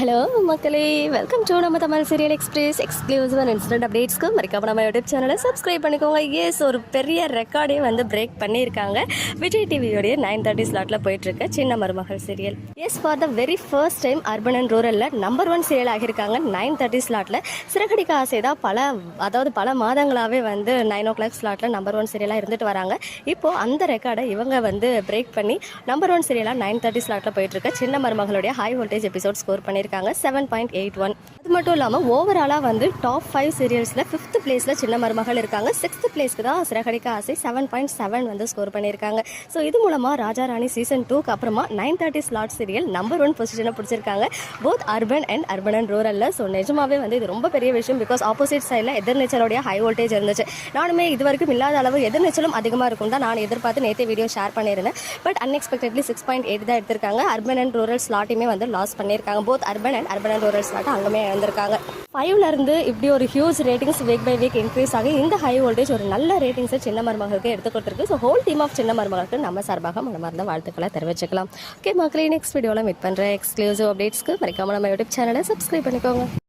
Hello மக்களே. Welcome to நம்ம Tamil serial express exclusive and instant அப்டேட்ஸ்க்கு மறக்காம நம்ம யூடியூப் சேனலை சப்ஸ்கிரைப் பண்ணிக்கோங்க. எஸ் ஒரு பெரிய ரெக்கார்டே வந்து பிரேக் பண்ணியிருக்காங்க. விஜய் டிவியோடைய நைன் தேர்ட்டி ஸ்லாட்டில் போயிட்டுருக்க Chinna Marumagal serial as for the very first time urban and ரூரலில் number one serial ஆகியிருக்காங்க நைன் தேர்ட்டி ஸ்லாட்டில் சிறகடிக்க ஆசை தான் பல அதாவது பல மாதங்களாகவே வந்து நைன் ஓ கிளாக் ஸ்லாட்டில் நம்பர் ஒன் சீரியலாக இருந்துட்டு வராங்க. இப்போது அந்த ரெக்கார்டை இவங்க வந்து பிரேக் பண்ணி நம்பர் ஒன் சீரியலாக நைன் தேர்ட்டி ஸ்லாட்டில் போயிட்டுருக்க. சின்ன மருமகளுடைய ஹை வோல்டேஜ் எபிசோட் ஸ்கோர் பண்ணியிருக்காங்க. கொடுத்துருக்காங்க. செவன் பாயிண்ட் எயிட் ஒன் அது மட்டும் இல்லாமல் ஓவராலாக வந்து டாப் ஃபைவ் சீரியல்ஸில் ஃபிஃப்த் பிளேஸில் சின்ன மருமகள் இருக்காங்க. சிக்ஸ்த் பிளேஸ்க்கு தான் சிறகடிக்க ஆசை. செவன் பாயிண்ட் செவன் வந்து ஸ்கோர் பண்ணியிருக்காங்க. ஸோ இது மூலமாக ராஜா ராணி சீசன் டூக்கு அப்புறமா nine thirty slot serial number one பொசிஷனை பிடிச்சிருக்காங்க. Both urban and urban and ரூரலில் so நிஜமாவே வந்து இது ரொம்ப பெரிய விஷயம் பிகாஸ் ஆப்போசிட் சைடில் எதிர்நீச்சலோடைய ஹை வோல்டேஜ் இருந்துச்சு. நானுமே இது வரைக்கும் இல்லாத அளவு எதிர்நீச்சலும் அதிகமாக இருக்கும் தான் நான் எதிர்பார்த்து நேற்று வீடியோ ஷேர் பண்ணியிருந்தேன். But unexpectedly six point eight தான் எடுத்திருக்காங்க. அர்பன் அண்ட் ரூரல் ஸ்லாட்டையுமே வந்து லாஸ் பண்ணியிருக்காங்க. Both urban and urban and rural slot அங்கேயுமே வந்திருக்காங்க. ஃபைவ்ல இருந்து இப்படி ஒரு huge ratings week by week increase ஆகி இந்த ஹை வோல்டேஜ் ஒரு நல்ல ரேட்டிங்ஸை சின்ன மருமகளுக்கு எடுத்து கொடுத்துருக்கு. ஸோ ஹோல் டீம் ஆஃப் சின்ன மருமகளுக்கு நம்ம சார்பாக மனமார்ந்த வாழ்த்துக்களை தெரிவிச்சுக்கலாம். ஓகே மக்களே நெக்ஸ்ட் வீடியோவில் மீட் பண்ணுறேன் எக்ஸ்க்ளூசிவ் அப்டேட்ஸ்க்கு மறக்காம நம்ம யூடியூப் சேனலை சப்ஸ்கிரைப் பண்ணிக்கோங்க.